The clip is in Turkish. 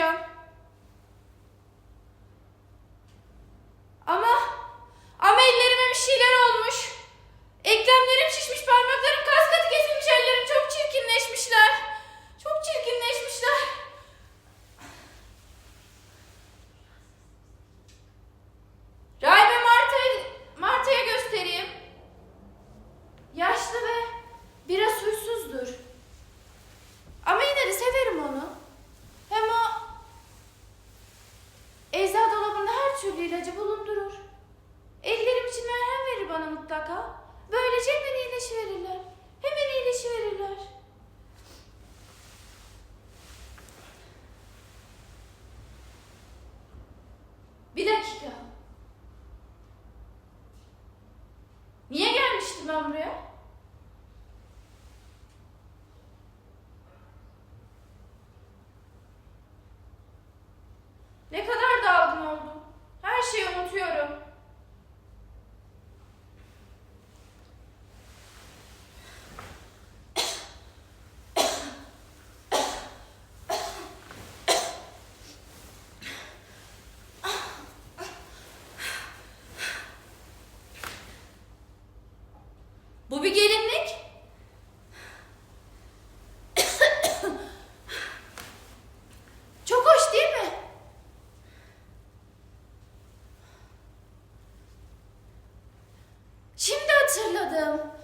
suscripción. mutlaka. Böylece hemen iyileşiverirler. Hemen iyileşiverirler. Bir dakika. Niye gelmiştim ben buraya? Bu bir gelinlik. Çok hoş değil mi? Şimdi hatırladım.